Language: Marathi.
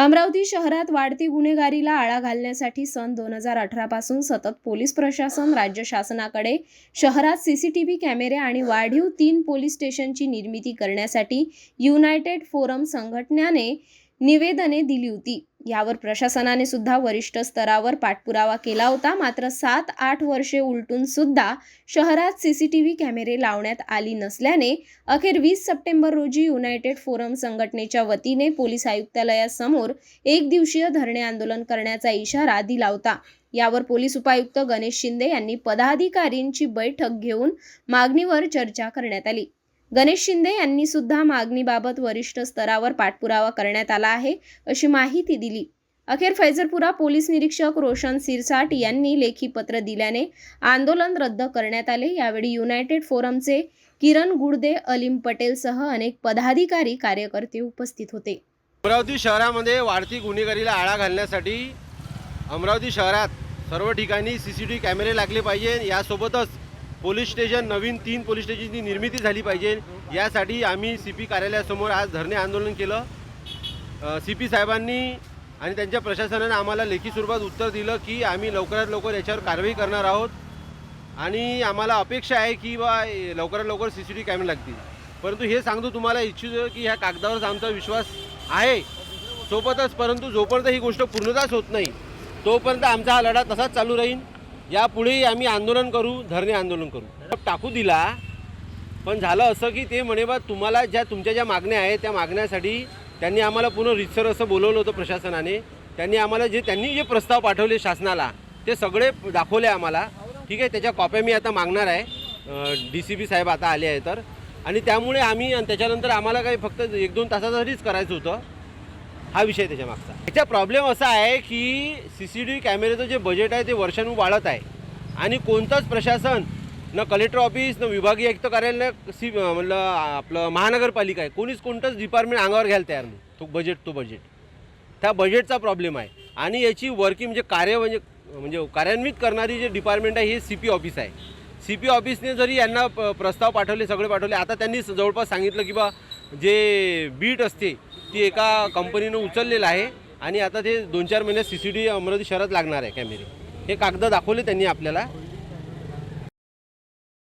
अमरावती शहरात वाढती गुन्हेगारीला आळा घालण्यासाठी सन दोन हजार अठरापासून सतत पोलीस प्रशासन राज्य शासनाकडे शहरात सीसीटीव्ही कॅमेरे आणि वाढीव तीन पोलीस स्टेशनची निर्मिती करण्यासाठी युनायटेड फोरम संघटनेने निवेदने दिली होती. यावर प्रशासनाने सुद्धा वरिष्ठ स्तरावर पाठपुरावा केला होता. मात्र सात आठ वर्षे उलटून सुद्धा शहरात व्ही कॅमेरे लावण्यात आली नसल्याने अखेर वीस सप्टेंबर रोजी युनायटेड फोरम संघटनेच्या वतीने पोलीस आयुक्तालयासमोर एक दिवसीय धरणे आंदोलन करण्याचा इशारा दिला होता. यावर पोलीस उपायुक्त गणेश शिंदे यांनी पदाधिकारींची बैठक घेऊन मागणीवर चर्चा करण्यात आली. गणेश शिंदे यांनी सुद्धा मागणीबाबत वरिष्ठ स्तरावर पाठपुरावा करण्यात आला आहे अशी माहिती दिली. अखेर फैजरपुरा पोलीस निरीक्षक रोशन सिरसाट यांनी लेखी पत्र दिल्याने आंदोलन रद्द करण्यात आले. यावेळी युनायटेड फोरमचे किरण गुडदे अलीम पटेलसह अनेक पदाधिकारी कार्यकर्ते उपस्थित होते. अमरावती शहरामध्ये वाढती गुन्हेगारीला आळा घालण्यासाठी अमरावती शहरात सर्व ठिकाणी सी सी टी व्ही कॅमेरे लागले पाहिजे यासोबतच पोलीस स्टेशन नवीन तीन पोलीस स्टेशनची निर्मिती झाली पाहिजे. यासाठी आम्ही सी पी कार्यालयासमोर आज धरणे आंदोलन केलं. सी पी साहेबांनी आणि त्यांच्या प्रशासनाने आम्हाला लेखी स्वरूपात उत्तर दिलं की आम्ही लवकरात लवकर याच्यावर कारवाई करणार आहोत. आणि आम्हाला अपेक्षा आहे की बा लवकरात लवकर सी सी टी कॅमेरे लागतील. परंतु हे सांगतो तुम्हाला इच्छितो की ह्या कागदावरच आमचा विश्वास आहे. सोबतच परंतु जोपर्यंत ही गोष्ट पूर्णताच होत नाही तोपर्यंत आमचा हा लढा तसाच चालू राहील. यापुढेही आम्ही आंदोलन करू धरणे आंदोलन करू. टाकू दिला पण झालं असं की ते म्हणे बा तुम्हाला ज्या तुमच्या ज्या मागण्या आहेत त्या मागण्यासाठी त्यांनी आम्हाला पुन्हा रितसर असं बोलवलं होतं प्रशासनाने. त्यांनी आम्हाला जे त्यांनी जे प्रस्ताव पाठवले शासनाला ते सगळे दाखवले आम्हाला. ठीक आहे त्याच्या कॉप्या मी आता मागणार आहे. डी सी पी साहेब आता आले आहे तर. आणि त्यामुळे आम्ही आणि त्याच्यानंतर आम्हाला काही फक्त एक दोन तासासाठीच करायचं होतं. हा विषय त्याच्या मागचा. प्रॉब्लेम असा आहे की सी सी टी व्ही कॅमेऱ्याचं जे बजेट आहे ते वर्षानु वाढत आहे. आणि कोणतंच प्रशासन न कलेक्टर ऑफिस न विभागीय आयुक्त कार्यालय सी म्हणलं आपलं महानगरपालिका आहे. कोणीच कोणतंच डिपार्टमेंट अंगावर घ्यायला तयार नाही. तो बजेट तो बजेट त्या बजेटचा प्रॉब्लेम आहे. आणि याची वर्किंग म्हणजे कार्य म्हणजे म्हणजे कार्यान्वित करणारी जे डिपार्टमेंट आहे हे सी पी ऑफिस आहे. सी पी ऑफिसने जरी यांना प्रस्ताव पाठवले सगळे पाठवले आता त्यांनी जवळपास सांगितलं की बा जे बीट असते ती एका कंपनीनं उचललेलं आहे आणि आता ते दोन चार महिन्यात सी सी टी अमरावती शहरात लागणार आहे कॅमेरे. हे कागद दाखवले त्यांनी आपल्याला.